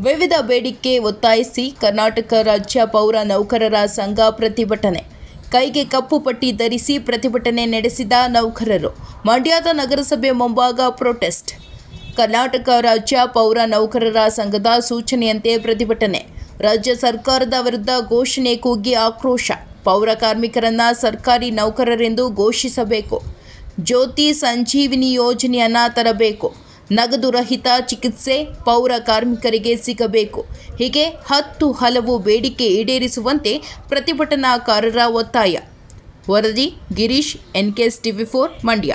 ವಿವಿಧ ಬೇಡಿಕೆ ಒತ್ತಾಯಿಸಿ ಕರ್ನಾಟಕ ರಾಜ್ಯ ಪೌರ ನೌಕರರ ಸಂಘ ಪ್ರತಿಭಟನೆ. ಕೈಗೆ ಕಪ್ಪು ಪಟ್ಟಿ ಧರಿಸಿ ಪ್ರತಿಭಟನೆ ನಡೆಸಿದ ನೌಕರರು. ಮಂಡ್ಯದ ನಗರಸಭೆ ಮುಂಭಾಗ ಪ್ರೊಟೆಸ್ಟ್. ಕರ್ನಾಟಕ ರಾಜ್ಯ ಪೌರ ನೌಕರರ ಸಂಘದ ಸೂಚನೆಯಂತೆ ಪ್ರತಿಭಟನೆ. ರಾಜ್ಯ ಸರ್ಕಾರದ ವಿರುದ್ಧ ಘೋಷಣೆ ಕೂಗಿ ಆಕ್ರೋಶ. ಪೌರ ಕಾರ್ಮಿಕರನ್ನ ಸರ್ಕಾರಿ ನೌಕರರೆಂದು ಘೋಷಿಸಬೇಕು. ಜ್ಯೋತಿ ಸಂಜೀವಿನಿ ಯೋಜನೆಯನ್ನ ತರಬೇಕು. ನಗದು ರಹಿತ ಚಿಕಿತ್ಸೆ ಪೌರ ಕಾರ್ಮಿಕರಿಗೆ ಸಿಗಬೇಕು. ಹೀಗೆ ಹತ್ತು ಹಲವು ಬೇಡಿಕೆ ಈಡೇರಿಸುವಂತೆ ಪ್ರತಿಭಟನಾಕಾರರ ಒತ್ತಾಯ. ವರದಿ Girish, NKS TV four, Mandya.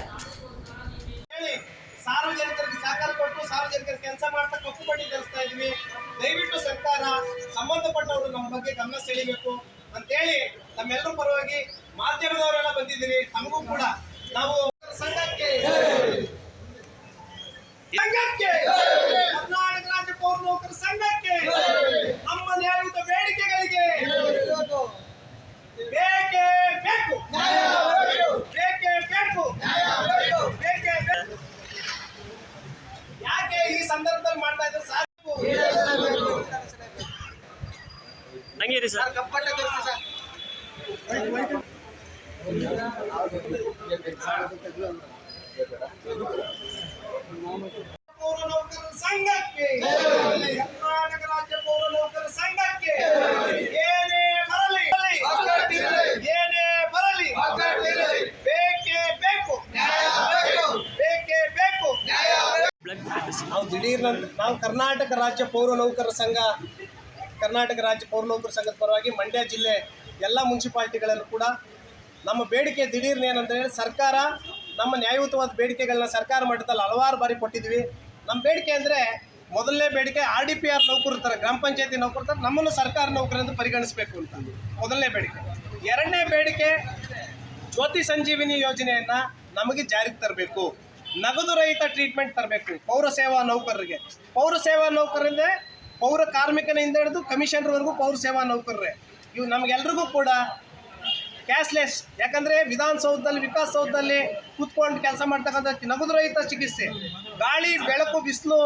ಸಾರ್ವಜನಿಕರಿಗೆ ಸಹಕಾರ ಕೊಟ್ಟು ಸಾರ್ವಜನಿಕರ ಕೆಲಸ ಮಾಡ್ತಾ ಕಪ್ಪು ಪಟ್ಟಿ ಧರಿಸ್ತಾ ದಯವಿಟ್ಟು ಸರ್ಕಾರ ಸಂಬಂಧಪಟ್ಟವರು ನಮ್ಮ ಬಗ್ಗೆ ಗಮನ ಸೆಳಿಬೇಕು ಅಂತೇಳಿ ನಮ್ಮೆಲ್ಲರ ಪರವಾಗಿ ಮಾಧ್ಯಮದವರೆಲ್ಲ ಬಂದಿದ್ದೀವಿ ನಮಗೂ ಕೂಡ ನಾವು ಸಂಘಕ್ಕೆ ಸಂಘಕ್ಕೆ. ಕರ್ನಾಟಕ ರಾಜ್ಯ ಪೌರ ನೌಕರ ಸಂಘಕ್ಕೆ. ನಮ್ಮ ನ್ಯಾಯಯುತ ಬೇಡಿಕೆಗಳಿಗೆ. ಬೇಕೇ ಬೇಕು. ಬೇಕೇ ಬೇಕು. ಬೇಕೇ ಬೇಕು. ಯಾಕೆ ಈ ಸಂದರ್ಭದಲ್ಲಿ ಮಾಡ್ತಾ ಇದ್ರೆ ಸಾಕು? Hungary sir? ಕಪ್ಪಟ್ಟೆ ತೋರಿಸಿ ಸರ್. ನೌಕರರ ಕರ್ನಾಟಕ ರಾಜ್ಯ ಪೌರ ಬ್ಲಡ್ ನಾವು ದಿಢೀರ್ನ ನಾವು ಕರ್ನಾಟಕ ರಾಜ್ಯ ಪೌರ ನೌಕರರ ಸಂಘ, ಕರ್ನಾಟಕ ರಾಜ್ಯ ಪೌರ ನೌಕರ ಸಂಘದ ಪರವಾಗಿ ಮಂಡ್ಯ ಜಿಲ್ಲೆ ಎಲ್ಲ ಮುನ್ಸಿಪಾಲ್ಟಿಗಳಲ್ಲೂ ಕೂಡ ನಮ್ಮ ಬೇಡಿಕೆ ದಿಢೀರ್ನ ಏನಂತ ಹೇಳಿ ಸರ್ಕಾರ ನಮ್ಮ ನ್ಯಾಯಯುತವಾದ ಬೇಡಿಕೆಗಳನ್ನ ಸರ್ಕಾರ ಮಟ್ಟದಲ್ಲಿ ಹಲವಾರು ಬಾರಿ ಕೊಟ್ಟಿದ್ವಿ ನಮ್ಮ ಬೇಡಿಕೆ ಅಂದರೆ ಮೊದಲನೇ ಬೇಡಿಕೆ ಆರ್ ಡಿ ಪಿ ಆರ್ ನೌಕರರ ಥರ ಗ್ರಾಮ ಪಂಚಾಯತಿ ನೌಕರ ಥರ ನಮ್ಮನ್ನು ಸರ್ಕಾರ ಅಂತ ಪರಿಗಣಿಸಬೇಕು ಅಂತ. ಮೊದಲನೇ ಬೇಡಿಕೆ. ಎರಡನೇ ಬೇಡಿಕೆ ಜ್ಯೋತಿ ಸಂಜೀವಿನಿ ಯೋಜನೆಯನ್ನು ನಮಗೆ ಜಾರಿಗೆ ತರಬೇಕು. ನಗದು ರಹಿತ ಟ್ರೀಟ್ಮೆಂಟ್ ತರಬೇಕು ಪೌರ ಸೇವಾ ನೌಕರರಿಗೆ. ಪೌರ ಸೇವಾ ನೌಕರಿಂದ ಪೌರ ಕಾರ್ಮಿಕನಿಂದ ಹಿಡಿದು ಕಮಿಷನರ್ವರೆಗೂ ಪೌರ ಸೇವಾ ನೌಕರರೇ. ಇವು ನಮಗೆಲ್ರಿಗೂ ಕೂಡ ಕ್ಯಾಶ್ಲೆಸ್ ಯಾಕಂದರೆ ವಿಧಾನಸೌಧದಲ್ಲಿ ವಿಕಾಸಸೌಧದಲ್ಲಿ ಕೂತ್ಕೊಂಡು ಕೆಲಸ ಮಾಡ್ತಕ್ಕಂಥ ನಗದು ರಹಿತ ಚಿಕಿತ್ಸೆ. ಗಾಳಿ, ಬೆಳಕು, ಬಿಸಿಲು,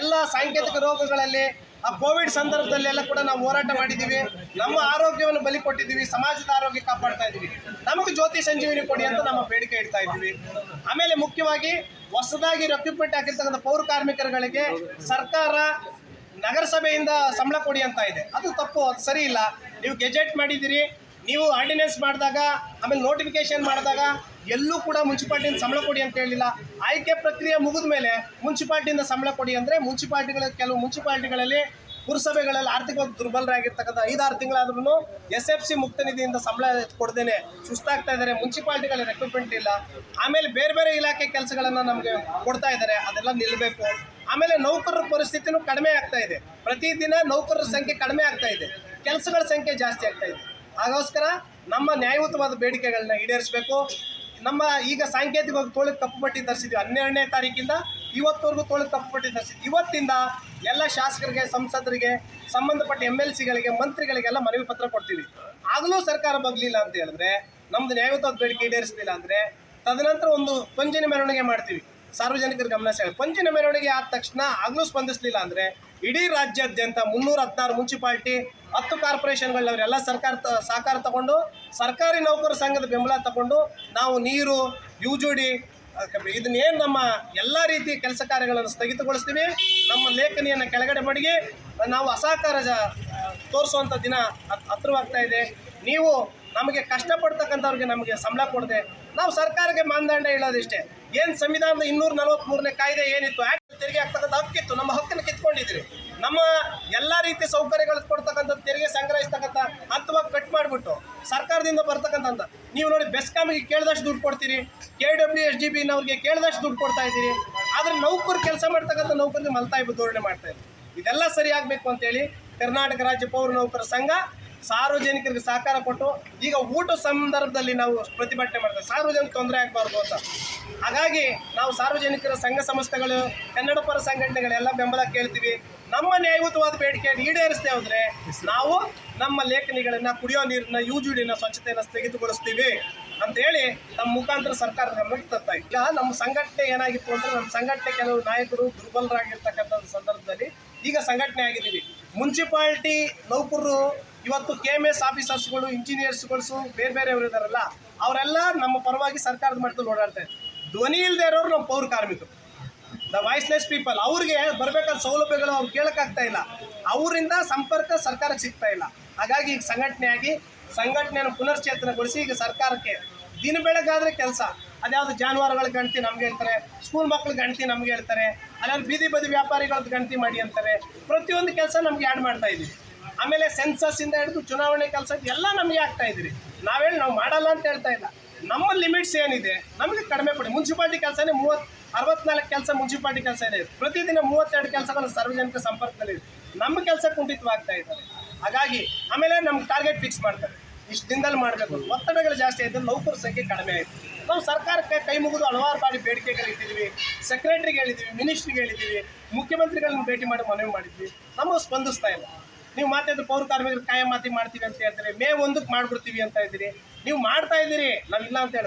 ಎಲ್ಲ ಸಾಂಕೇತಿಕ ರೋಗಗಳಲ್ಲಿ ಆ ಕೋವಿಡ್ ಸಂದರ್ಭದಲ್ಲೆಲ್ಲ ಕೂಡ ನಾವು ಹೋರಾಟ ಮಾಡಿದ್ದೀವಿ. ನಮ್ಮ ಆರೋಗ್ಯವನ್ನು ಬಲಿ ಕೊಟ್ಟಿದ್ದೀವಿ, ಸಮಾಜದ ಆರೋಗ್ಯ ಕಾಪಾಡ್ತಾ ಇದ್ದೀವಿ. ನಮಗೆ ಜ್ಯೋತಿ ಸಂಜೀವಿನಿ ಕೊಡಿ ಅಂತ ನಮ್ಮ ಬೇಡಿಕೆ ಇಡ್ತಾ ಇದ್ದೀವಿ. ಆಮೇಲೆ ಮುಖ್ಯವಾಗಿ ಹೊಸದಾಗಿ ರೆಕ್ರೂಟ್ಮೆಂಟ್ ಆಗಿರ್ತಕ್ಕಂಥ ಪೌರ ಕಾರ್ಮಿಕರುಗಳಿಗೆ ಸರ್ಕಾರ ನಗರಸಭೆಯಿಂದ ಸಂಬಳ ಕೊಡಿ ಅಂತ ಇದೆ. ಅದು ತಪ್ಪು, ಅದು ಸರಿ ಇಲ್ಲ. ನೀವು ಗೆಜೆಟ್ ಮಾಡಿದ್ದೀರಿ ನೀವು ಆರ್ಡಿನೆನ್ಸ್ ಮಾಡಿದಾಗ, ಆಮೇಲೆ ನೋಟಿಫಿಕೇಶನ್ ಮಾಡಿದಾಗ, ಎಲ್ಲೂ ಕೂಡ ಮುನ್ಸಿಪಾಲ್ಟಿಯಿಂದ ಸಂಬಳ ಕೊಡಿ ಅಂತ ಹೇಳಿಲ್ಲ. ಆಯ್ಕೆ ಪ್ರಕ್ರಿಯೆ ಮುಗಿದ ಮೇಲೆ ಮುನ್ಸಿಪಾಲ್ಟಿಯಿಂದ ಸಂಬಳ ಕೊಡಿ ಅಂದರೆ ಮುನ್ಸಿಪಾಲ್ಟಿಗಳ ಕೆಲವು ಮುನ್ಸಿಪಾಲ್ಟಿಗಳಲ್ಲಿ ಪುರಸಭೆಗಳಲ್ಲಿ ಆರ್ಥಿಕವಾಗಿ ದುರ್ಬಲರಾಗಿರ್ತಕ್ಕಂಥ ಐದಾರು ತಿಂಗಳಾದ್ರೂ ಎಸ್ ಎಫ್ ಸಿ ಮುಕ್ತ ನಿಧಿಯಿಂದ ಸಂಬಳ ಕೊಡ್ದೇನೆ ಸುಸ್ತಾಗ್ತಾ ಇದ್ದಾರೆ. ಮುನ್ಸಿಪಾಲ್ಟಿಗಳ ರೆಕ್ರೂಟ್ಮೆಂಟ್ ಇಲ್ಲ. ಆಮೇಲೆ ಬೇರೆ ಬೇರೆ ಇಲಾಖೆ ಕೆಲಸಗಳನ್ನು ನಮಗೆ ಕೊಡ್ತಾ ಇದ್ದಾರೆ. ಅದೆಲ್ಲ ನಿಲ್ಲಬೇಕು. ಆಮೇಲೆ ನೌಕರರ ಪರಿಸ್ಥಿತಿನೂ ಕಡಿಮೆ ಆಗ್ತಾ ಇದೆ. ಪ್ರತಿದಿನ ನೌಕರರ ಸಂಖ್ಯೆ ಕಡಿಮೆ ಆಗ್ತಾ ಇದೆ. ಕೆಲಸಗಳ ಸಂಖ್ಯೆ ಜಾಸ್ತಿ ಆಗ್ತಾ ಇದೆ. ಹಾಗೋಸ್ಕರ ನಮ್ಮ ನ್ಯಾಯಯುತವಾದ ಬೇಡಿಕೆಗಳನ್ನ ಈಡೇರಿಸಬೇಕು. ನಮ್ಮ ಈಗ ಸಾಂಕೇತಿಕವಾಗಿ ತೋಳಿಗೆ ಕಪ್ಪು ಪಟ್ಟಿ ತರಿಸಿದ್ವಿ ಹನ್ನೆರಡನೇ ತಾರೀಕಿಂದ, ಇವತ್ತವರೆಗೂ ತೋಳಿಗೆ ಕಪ್ಪು ಪಟ್ಟಿ ತರಿಸಿದ್ವಿ. ಇವತ್ತಿಂದ ಎಲ್ಲ ಶಾಸಕರಿಗೆ, ಸಂಸದರಿಗೆ, ಸಂಬಂಧಪಟ್ಟ ಎಂ ಎಲ್ ಸಿಗಳಿಗೆ ಮಂತ್ರಿಗಳಿಗೆಲ್ಲ ಮನವಿ ಪತ್ರ ಕೊಡ್ತೀವಿ. ಆಗಲೂ ಸರ್ಕಾರ ಬಗ್ಲಿಲ್ಲ ಅಂತ ಹೇಳಿದ್ರೆ, ನಮ್ದು ನ್ಯಾಯಯುತವಾದ ಬೇಡಿಕೆ ಈಡೇರಿಸಲಿಲ್ಲ ಅಂದರೆ, ತದನಂತರ ಒಂದು ಪಂಜಿನ ಮೆರವಣಿಗೆ ಮಾಡ್ತೀವಿ. ಸಾರ್ವಜನಿಕರ ಗಮನ ಸೆಳೆ ಪಂಚಿನ ಮೆರವಣಿಗೆ ಆದ ತಕ್ಷಣ ಆಗಲೂ ಸ್ಪಂದಿಸಲಿಲ್ಲ ಅಂದರೆ ಇಡೀ ರಾಜ್ಯಾದ್ಯಂತ ಮುನ್ನೂರ ಹದಿನಾರು ಮುನ್ಸಿಪಾಲ್ಟಿ, ಹತ್ತು ಕಾರ್ಪೊರೇಷನ್ಗಳವರೆಲ್ಲ ಸರ್ಕಾರ ಸಹಕಾರ ತಗೊಂಡು, ಸರ್ಕಾರಿ ನೌಕರ ಸಂಘದ ಬೆಂಬಲ ತಗೊಂಡು ನಾವು ನೀರು ಯು ಜೋಡಿ ಇದನ್ನೇನು ನಮ್ಮ ಎಲ್ಲ ರೀತಿಯ ಕೆಲಸ ಕಾರ್ಯಗಳನ್ನು ಸ್ಥಗಿತಗೊಳಿಸ್ತೀವಿ, ನಮ್ಮ ಲೇಖನಿಯನ್ನು ಕೆಳಗಡೆ ಮಡಗಿ ನಾವು ಅಸಹಕಾರ ಜ- ತೋರಿಸುವಂಥ ದಿನ ಹತ್- ಹತ್ರವಾಗ್ತಾ ಇದೆ. ನೀವು ನಮಗೆ ಕಷ್ಟಪಡ್ತಕ್ಕಂಥವ್ರಿಗೆ ನಮಗೆ ಸಂಬಳ ಕೊಡದೆ ನಾವು ಸರ್ಕಾರಕ್ಕೆ ಮಾನದಂಡ ಹೇಳೋದಿಷ್ಟೇ. ಏನು ಸಂವಿಧಾನದ ಇನ್ನೂರ ನಲವತ್ತ್ಮೂರನೇ ಕಾಯ್ದೆ ಏನಿತ್ತು? ಆ್ಯಕ್ಟ್ ತೆರಿಗೆ ಆಗ್ತಕ್ಕಂಥ ಹಕ್ಕಿತ್ತು. ನಮ್ಮ ಹಕ್ಕನ್ನು ಕಿತ್ಕೊಂಡಿದ್ರಿ. ನಮ್ಮ ಎಲ್ಲ ರೀತಿಯ ಸೌಕರ್ಯಗಳು ಕೊಡ್ತಕ್ಕಂಥ ತೆರಿಗೆ ಸಂಗ್ರಹಿಸ್ತಕ್ಕಂಥ ಹಂತವಾಗಿ ಕಟ್ ಮಾಡಿಬಿಟ್ಟು ಸರ್ಕಾರದಿಂದ ಬರ್ತಕ್ಕಂಥ ನೀವು ನೋಡಿ ಬೆಸ್ಕಾಮಿಗೆ ಕೇಳಿದಷ್ಟು ದುಡ್ಡು ಕೊಡ್ತೀರಿ. ಕೆ ಡಬ್ಲ್ಯೂ ಎಸ್ ಡಿ ಬಿನವ್ರಿಗೆ ಕೇಳಿದಷ್ಟು ದುಡ್ಡು ಕೊಡ್ತಾ ಇದ್ದೀರಿ. ಆದರೆ ನೌಕರು ಕೆಲಸ ಮಾಡ್ತಕ್ಕಂಥ ನೌಕರಿಗೆ ಮಲ್ತಾಯಿ ಧೋರಣೆ ಮಾಡ್ತಾ ಇದ್ದೀವಿ ಇದೆಲ್ಲ ಸರಿಯಾಗಬೇಕು ಅಂತೇಳಿ ಕರ್ನಾಟಕ ರಾಜ್ಯ ಪೌರ ನೌಕರ ಸಂಘ ಸಾರ್ವಜನಿಕರಿಗೆ ಸಹಕಾರ ಕೊಟ್ಟು ಈಗ ಊಟ ಸಂದರ್ಭದಲ್ಲಿ ನಾವು ಪ್ರತಿಭಟನೆ ಮಾಡ್ತೇವೆ. ಸಾರ್ವಜನಿಕ ತೊಂದರೆ ಆಗಬಾರ್ದು ಅಂತ. ಹಾಗಾಗಿ ನಾವು ಸಾರ್ವಜನಿಕರ ಸಂಘ ಸಂಸ್ಥೆಗಳು ಕನ್ನಡ ಪರ ಸಂಘಟನೆಗಳೆಲ್ಲ ಬೆಂಬಲ ಕೇಳ್ತೀವಿ. ನಮ್ಮ ನ್ಯಾಯಯುತವಾದ ಬೇಡಿಕೆಯನ್ನು ಈಡೇರಿಸದೆ ಹೋದ್ರೆ ನಾವು ನಮ್ಮ ಲೇಖನಿಗಳನ್ನ, ಕುಡಿಯೋ ನೀರಿನ ಯೂಜುಡಿನ ಸ್ವಚ್ಛತೆಯನ್ನು ಸ್ಥಗಿತಗೊಳಿಸ್ತೀವಿ ಅಂತ ಹೇಳಿ ನಮ್ಮ ಮುಖಾಂತರ ಸರ್ಕಾರ ಗಮನಕ್ಕೆ ತರ್ತಾ ಈಗ ನಮ್ಮ ಸಂಘಟನೆ ಏನಾಗಿತ್ತು ಅಂದ್ರೆ ನಮ್ಮ ಸಂಘಟನೆ ಕೆಲವು ನಾಯಕರು ದುರ್ಬಲರಾಗಿರ್ತಕ್ಕಂಥ ಸಂದರ್ಭದಲ್ಲಿ ಈಗ ಸಂಘಟನೆ ಆಗಿದ್ದೀವಿ. ಮುನ್ಸಿಪಾಲ್ಟಿ ನೌಕರರು ಇವತ್ತು ಕೆ ಎಂ ಎಸ್ ಆಫೀಸರ್ಸ್ಗಳು ಇಂಜಿನಿಯರ್ಸ್ಗಳು ಬೇರೆ ಬೇರೆಯವರು ಇದ್ದಾರಲ್ಲ ಅವರೆಲ್ಲ ನಮ್ಮ ಪರವಾಗಿ ಸರ್ಕಾರದ ಮಟ್ಟದಲ್ಲಿ ಓಡಾಡ್ತಾ ಇದ್ದಾರೆ. ಧ್ವನಿ ಇಲ್ಲದೆ ಇರೋರು ನಮ್ಮ ಪೌರ ಕಾರ್ಮಿಕರು. ದ ವಾಯ್ಸ್ಲೆಸ್ ಪೀಪಲ್ ಅವ್ರಿಗೆ ಬರಬೇಕಾದ ಸೌಲಭ್ಯಗಳು ಅವ್ರು ಕೇಳೋಕ್ಕಾಗ್ತಾ ಇಲ್ಲ. ಅವರಿಂದ ಸಂಪರ್ಕ ಸರ್ಕಾರಕ್ಕೆ ಸಿಗ್ತಾ ಇಲ್ಲ. ಹಾಗಾಗಿ ಈಗ ಸಂಘಟನೆಯಾಗಿ, ಸಂಘಟನೆಯನ್ನು ಪುನಶ್ಚೇತನಗೊಳಿಸಿ ಈಗ ಸರ್ಕಾರಕ್ಕೆ ದಿನ ಬೆಳಗಾದ್ರೆ ಕೆಲಸ. ಅದ್ಯಾವುದು ಜಾನುವಾರುಗಳ ಗಣತಿ ನಮ್ಗೆ ಹೇಳ್ತಾರೆ ಸ್ಕೂಲ್ ಮಕ್ಳ ಗಣತಿ ನಮ್ಗೆ ಹೇಳ್ತಾರೆ, ಅಲ್ಲಾದ್ರೆ ಬೀದಿ ಬದಿ ವ್ಯಾಪಾರಿಗಳದ್ದು ಗಣತಿ ಮಾಡಿ ಅಂತಾರೆ. ಪ್ರತಿಯೊಂದು ಕೆಲಸ ನಮ್ಗೆ ಆ್ಯಡ್ ಮಾಡ್ತಾ ಇದ್ದೀವಿ. ಆಮೇಲೆ ಸೆನ್ಸಸ್ ಇಂದ ಹಿಡಿದು ಚುನಾವಣೆ ಕೆಲಸ ಎಲ್ಲ ನಮಗೆ ಆಗ್ತಾ ಇದ್ರಿ. ನಾವೇನು ನಾವು ಮಾಡಲ್ಲ ಅಂತ ಹೇಳ್ತಾ ಇಲ್ಲ. ನಮ್ಮ ಲಿಮಿಟ್ಸ್ ಏನಿದೆ? ನಮಗೆ ಕಡಿಮೆ ಕೊಡಿ. ಮುನ್ಸಿಪಾಲ್ಟಿ ಕೆಲಸನೇ ಮೂವತ್ತು ಅರವತ್ನಾಲ್ಕು ಕೆಲಸ ಮುನ್ಸಿಪಾಲ್ಟಿ ಕೆಲಸ ಇದೆ. ಪ್ರತಿದಿನ ಮೂವತ್ತೆರಡು ಕೆಲಸಗಳು ಸಾರ್ವಜನಿಕ ಸಂಪರ್ಕದಲ್ಲಿ ಇದೆ. ನಮ್ಮ ಕೆಲಸ ಕುಂಠಿತವಾಗ್ತಾ ಇದ್ದಾರೆ ಹಾಗಾಗಿ ಆಮೇಲೆ ನಮ್ಮ ಟಾರ್ಗೆಟ್ ಫಿಕ್ಸ್ ಮಾಡ್ತಾರೆ. ಇಷ್ಟು ದಿನದಲ್ಲಿ ಮಾಡಬೇಕು. ಒತ್ತಡಗಳು ಜಾಸ್ತಿ ಆಯಿತು ನೌಕರ ಸಂಖ್ಯೆ ಕಡಿಮೆ ಆಯಿತು. ನಾವು ಸರ್ಕಾರಕ್ಕೆ ಕೈ ಮುಗಿದು ಹಲವಾರು ಬಾರಿ ಬೇಡಿಕೆಗಳು ಇಟ್ಟಿದ್ದೀವಿ ಸೆಕ್ರೆಟ್ರಿಗೆ ಹೇಳಿದ್ದೀವಿ ಮಿನಿಸ್ಟ್ರಿಗೆ ಹೇಳಿದ್ದೀವಿ ಮುಖ್ಯಮಂತ್ರಿಗಳನ್ನ ಭೇಟಿ ಮಾಡಿ ಮನವಿ ಮಾಡಿದ್ವಿ. ನಮಗೆ ಸ್ಪಂದಿಸ್ತಾ ಇಲ್ಲ. ನೀವು ಮಾತಾಡಿದ್ರೆ ಪೌರ ಕಾರ್ಮಿಕರು ಕಾಯಂ ಮಾತಿ ಮಾಡ್ತೀವಿ ಅಂತ ಹೇಳ್ತಾರೆ, ಮೇ ಒಂದಕ್ಕೆ ಮಾಡ್ಬಿಡ್ತೀವಿ ಅಂತ ಇದ್ದೀರಿ. ನೀವು ಮಾಡ್ತಾ ಇದ್ದೀರಿ, ನಾವಿಲ್ಲ ಅಂತ ಹೇಳ.